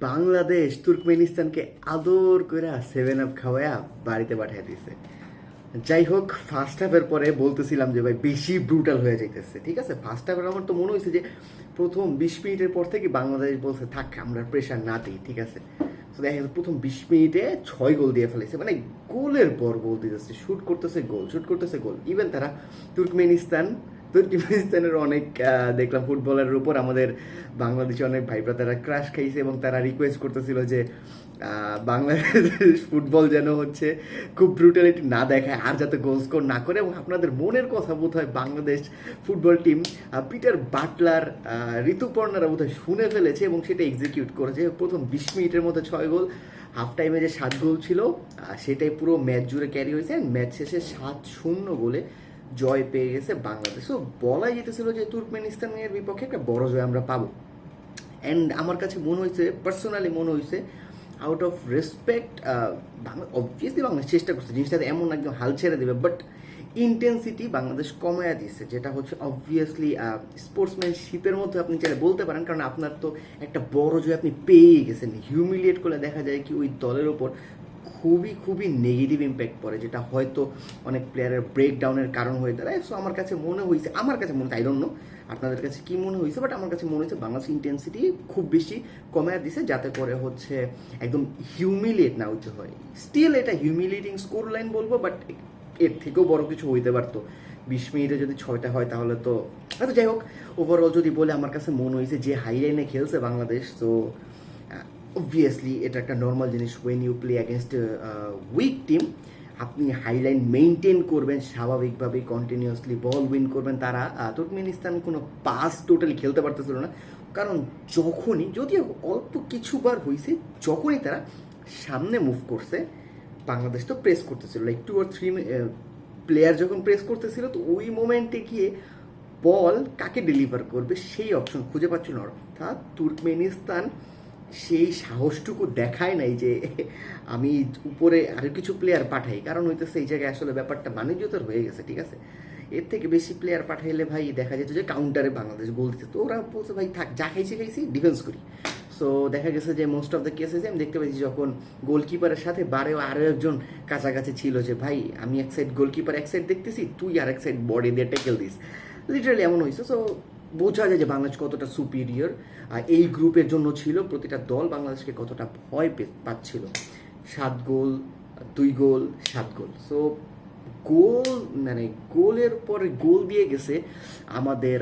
বাংলাদেশ তুর্কমেনিস্তানকে আদর করে seven up খাওয়ায়া বাড়িতে পাঠিয়ে দিছে যাই হোক ফার্স্ট হাফের পরে বলতেছিলাম যে ভাই বেশি ব্রুটাল হয়ে যাইতেছে, ঠিক আছে? ফার্স্ট হাফের আমার তো মনে হয়েছে যে প্রথম বিশ মিনিটের পর থেকে বাংলাদেশ বলছে, থাক, আমরা প্রেশার না দিই, ঠিক আছে? তো দেখা গেছে প্রথম বিশ মিনিটে ছয় গোল দিয়ে ফেলেছে মানে গোলের পর গোল দিতেছে শুট করতেছে গোল শুট করতেছে গোল। ইভেন তারা তুর্কমেনিস্তান তুর্কমেনিস্তানের অনেক দেখলাম ফুটবলের উপর আমাদের বাংলাদেশে অনেক ভাই তারা ক্রাশ খাইছে এবং তারা রিকোয়েস্ট করতেছিল যে বাংলাদেশ ফুটবল যেন হচ্ছে খুব ব্রুটালিটি না দেখায়, আর যাতে গোল স্কোর না করে। এবং আপনাদের মনের কথা বোধ হয় Bangladesh football team Peter Butler ঋতুপর্ণারা বোধ শুনে ফেলেছে এবং সেটা এক্সিকিউট করেছে। প্রথম বিশ মিনিটের মধ্যে ছয় গোল হাফ টাইমে যে সাত গোল ছিল সেটাই পুরো ম্যাচ জুড়ে ক্যারি হয়েছে। ম্যাচ শেষে সাত শূন্য গোলে জয় পেয়ে গেছে বাংলাদেশ। তো বলাই যেতেছিল যে তুর্কমেনিস্তানের বিপক্ষে একটা বড় জয় আমরা পাবো। অ্যান্ড আমার কাছে মনে হয়েছে পার্সোনালি মনে হয়েছে out of respect obviously Bangladesh চেষ্টা করছে জিনিসটাতে এমন একদম হাল ছেড়ে দেবে বাট ইন্টেন্সিটি বাংলাদেশ কমায়া দিচ্ছে যেটা হচ্ছে অবভিয়াসলি স্পোর্টসম্যানশিপের মধ্যে আপনি চাইলে বলতে পারেন, কারণ আপনার তো একটা বড় জয় আপনি পেয়ে গেছেন। হিউমিলিয়েট করলে দেখা যায় কি ওই দলের ওপর খুবই খুবই নেগেটিভ ইম্প্যাক্ট পড়ে, যেটা হয়তো অনেক প্লেয়ারের ব্রেকডাউনের কারণ হয়ে দাঁড়ায়। সো আমার কাছে মনে হয়েছে আমার কাছে মনে আই ডোন্ট আপনাদের কাছে কি মনে হয়েছে বাট আমার কাছে মনে হয়েছে বাংলাদেশ ইন্টেন্সিটি খুব বেশি কমে দিছে, যাতে করে হচ্ছে একদম হিউমিলিয়েট না হইতে হয়। স্টিল এটা হিউমিলিয়েটিং স্কোর লাইন বলব বাট এর থেকেও বড় কিছু হইতে পারতো। বিশ মিনিটে যদি ছয়টা হয়, তাহলে তো আচ্ছা যাই হোক ওভারঅল যদি বলে আমার কাছে মনে হয়েছে যে হাই লাইনে খেলছে বাংলাদেশ তো অবভিয়াসলি এটা একটা নর্মাল জিনিস when you play against weak team আপনি হাইলাইন মেনটেন করবেন স্বাভাবিকভাবে কন্টিনিউয়াসলি বল উইন করবেন তারা। তুর্কমেনিস্তান কোনো পাস টোটালি খেলতে পারতেছিল না। কারণ যখনই, যদিও অল্প কিছুবার হয়েছে যখনই তারা সামনে মুভ করছে, বাংলাদেশ তো প্রেস করতেছিল। Like two or three player যখন প্রেস করতেছিল, তো ওই মোমেন্টে গিয়ে বল কাকে ডেলিভার করবে, সেই অপশন খুঁজে পাচ্ছিল না। অর্থাৎ তুর্কমেনিস্তান সেই সাহসটুকু দেখায় নাই যে আমি উপরে আরও কিছু প্লেয়ার পাঠাই। কারণ হইতেছে এই জায়গায় আসলে ব্যাপারটা বাণিজ্যতর হয়ে গেছে, ঠিক আছে? এর থেকে বেশি প্লেয়ার পাঠাইলে ভাই দেখা যেত যে কাউন্টারে বাংলাদেশ গোল দিতে তো ওরা বলছে, ভাই থাক, যা খাইছি খাইছি ডিফেন্স করি। সো দেখা গেছে যে মোস্ট অফ দ্য কেসেসে আমি দেখতে পাচ্ছি যখন গোলকিপারের সাথে বারেও আরও একজন কাছাকাছি ছিল যে, ভাই, আমি এক সাইড গোলকিপার এক সাইড দেখতেছি, তুই আর এক সাইড বডি দিয়ে টেকেল দিস। লিটারালি এমন হয়েছে সো বোঝা যায় যে বাংলাদেশ কতটা সুপিরিয়র এই গ্রুপের জন্য ছিল প্রতিটা দল বাংলাদেশকে কতটা ভয় পাচ্ছিল। সাত গোল, দুই গোল, সাত গোল। সো গোল মানে গোলের পরে গোল দিয়ে গেছে আমাদের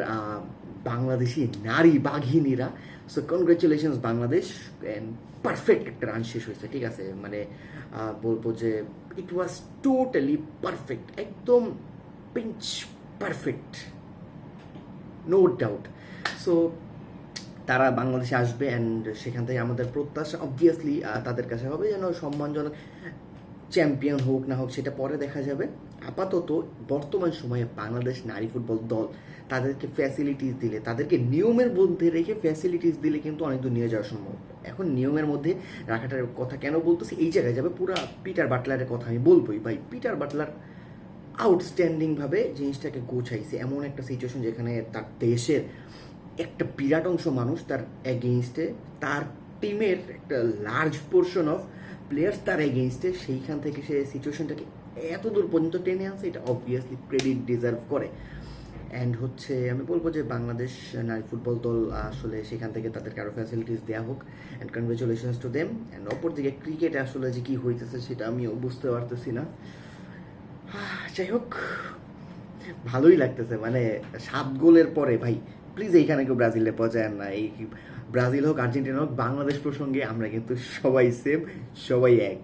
বাংলাদেশি নারী বাঘিনীরা। So congratulations Bangladesh and perfect একটা রান শেষ হয়েছে, ঠিক আছে? মানে বলব যে ইট ওয়াজ টোটালি পারফেক্ট একদম pinch perfect no doubt so তারা বাংলাদেশে আসবে অ্যান্ড সেখান থেকে আমাদের প্রত্যাশা অবভিয়াসলি তাদের কাছে হবে যেন সম্মানজনক চ্যাম্পিয়ন হোক না হোক, সেটা পরে দেখা যাবে। আপাতত বর্তমান সময়ে বাংলাদেশ নারী ফুটবল দল তাদেরকে ফ্যাসিলিটিস দিলে, তাদেরকে নিয়মের মধ্যে রেখে ফ্যাসিলিটিস দিলে কিন্তু অনেক দূর নিয়ে যাওয়া সম্ভব। এখন নিয়মের মধ্যে রাখাটার কথা কেন বলতেছি? এই জায়গায় যাবে পুরো পিটার বাটলারের কথা আমি বলবোই। ভাই পিটার বাটলার আউটস্ট্যান্ডিং ভাবে জিনিসটাকে গোছাইছে। এমন একটা সিচুয়েশন যেখানে তার দেশের একটা বিরাট অংশ মানুষ তার এগেইনস্টে তার টিমের একটা লার্জ পোর্শন অফ প্লেয়ার্স তার এগেইনস্টে সেইখান থেকে সে সিচুয়েশনটাকে এত দূর পর্যন্ত টেনে আনছে, এটা অবভিয়াসলি ক্রেডিট ডিজার্ভ করে। অ্যান্ড হচ্ছে, আমি বলব যে বাংলাদেশ নারী ফুটবল দল আসলে সেখান থেকে তাদেরকে আরও ফ্যাসিলিটিস দেওয়া হোক। And congratulations to them and অপরদিকে ক্রিকেটে আসলে যে কী হইতেছে সেটা আমিও বুঝতে পারতেছি না। যাই হোক, ভালোই লাগতেছে মানে সাত গোলের পরে, ভাই প্লিজ এইখানে কেউ ব্রাজিলে পৌঁছায় না, এই ব্রাজিল হোক, আর্জেন্টিনা হোক, বাংলাদেশ প্রসঙ্গে আমরা কিন্তু সবাই সেম সবাই এক।